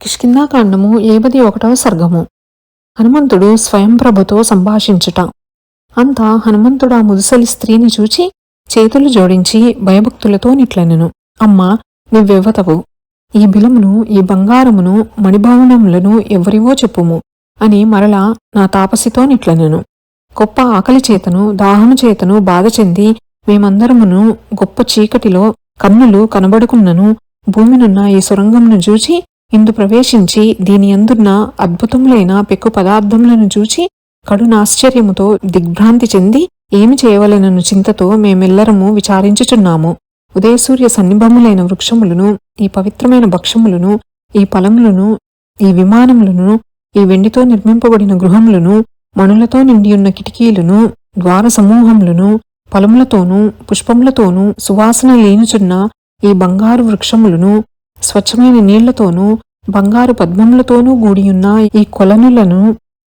కిష్కిందాకాండము ఏబది ఒకటవ సర్గము. హనుమంతుడు స్వయంప్రభుతో సంభాషించుట. అంతా హనుమంతుడు ఆ ముదుసలి స్త్రీని చూచి చేతులు జోడించి భయభక్తులతో నిట్లనెను. అమ్మా నువ్వెవ్వతవు? ఈ బిలమును ఈ బంగారమును మణిభావనములను ఎవరివో చెప్పుము అని మరలా నా తాపసితో నిట్లనెను. గొప్ప ఆకలి చేతను దాహము చేతను బాధ చెంది మేమందరమును గొప్ప చీకటిలో కన్నులు కనబడుకున్నను భూమినున్న ఈ సొరంగమును చూచి ఇందు ప్రవేశించి దీనియందున్న అద్భుతములైన పెక్కు పదార్థములను చూచి కడునాశ్చర్యముతో దిగ్భ్రాంతి చెంది ఏమి చేయవలెనను చింతతో మేమెల్లరము విచారించుచున్నాము. ఉదయసూర్య సన్నిభములైన వృక్షములను ఈ పవిత్రమైన భక్షములను ఈ ఫలములను ఈ విమానములను ఈ వెండితో నిర్మింపబడిన గృహములను మణులతో నిండియున్న కిటికీలను ద్వార సమూహములను ఫలములతోనూ పుష్పములతోనూ సువాసన లేనుచున్న ఈ బంగారు వృక్షములను స్వచ్ఛమైన నీళ్ళతోనూ బంగారు పద్మములతోనూ గూడియున్న ఈ కొలనులను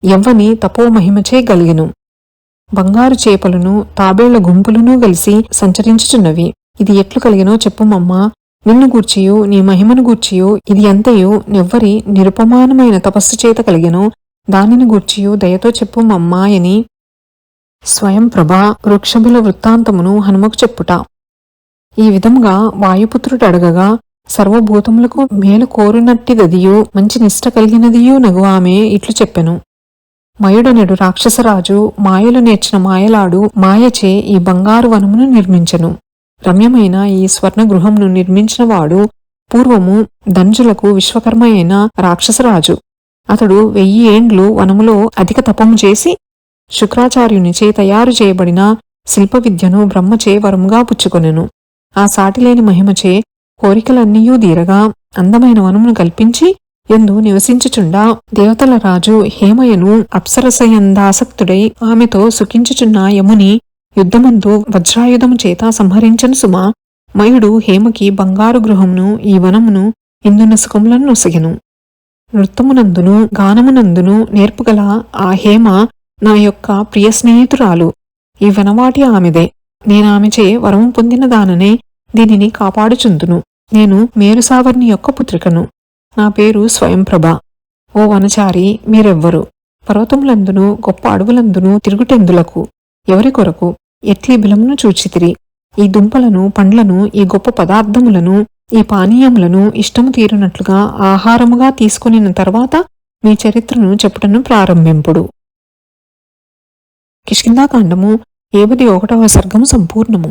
ఎవ్వని తపోమహిమచే గలిగెను. బంగారు చేపలను తాబేళ్ళ గుంపులను గలిసి సంచరించుచున్నవి. ఇది ఎట్లు కలిగినో చెప్పుమమ్మా. నిన్ను గూర్చియో నీ మహిమను గూర్చియో ఇది ఎంతయో నెవ్వరి నిరుపమానమైన తపస్సు చేత కలిగెనో దానిని గూర్చియో దయతో చెప్పుమమ్మా అని స్వయం ప్రభా వృక్షబిల వృత్తాంతమును హనుమకు చెప్పుట. ఈ విధంగా వాయుపుత్రుడు అడగగా సర్వభూతములకు మేలు కోరునట్టిదదియు మంచి నిష్ట కలిగినదియు నగు ఆమె ఇట్లు చెప్పెను. మయుడనడు రాక్షసరాజు మాయలు నేర్చిన మాయలాడు మాయచే ఈ బంగారు వనమును నిర్మించెను. రమ్యమైన ఈ స్వర్ణ గృహమును నిర్మించినవాడు పూర్వము దంజులకు విశ్వకర్మ అయిన రాక్షసరాజు. అతడు వెయ్యి ఏండ్లు వనములో అధిక తపము చేసి శుక్రాచార్యునిచే తయారు చేయబడిన శిల్ప విద్యను బ్రహ్మచే వరముగా పుచ్చుకొనెను. ఆ సాటిలేని మహిమచే కోరికలన్నీయూ దీరగా అందమైన వనమును కల్పించి ఎందు నివసించుచుండా దేవతల రాజు హేమయను అప్సరసయందాసక్తుడై ఆమెతో సుఖించుచున్న యముని యుద్ధమందు వజ్రాయుధము చేత సంహరించను సుమ. మయుడు హేమకి బంగారు గృహమును ఈ వనమును ఇందున్న సుఖములను నొసగెను. నృత్తమునందును గానమునందును నేర్పుగల ఆ హేమ నా యొక్క ప్రియ స్నేహితురాలు. ఈ వనవాటి ఆమెదే. నేనామెచే వరము పొందిన దాననే దీనిని కాపాడుచుందును. నేను మేరుసావర్ణి యొక్క పుత్రికను. నా పేరు స్వయంప్రభ. ఓ వనచారి మీరెవ్వరు? పర్వతములందును గొప్ప అడవులందును తిరుగుటెందులకు? ఎవరి కొరకు? ఎట్లీ బిలమును చూచితిరి? ఈ దుంపలను పండ్లను ఈ గొప్ప పదార్థములను ఈ పానీయములను ఇష్టము తీరునట్లుగా ఆహారముగా తీసుకునిన తర్వాత మీ చరిత్రను చెప్పుటను ప్రారంభింపుడు. కిష్కిందాకాండము ఏవది ఒకటవ సర్గము సంపూర్ణము.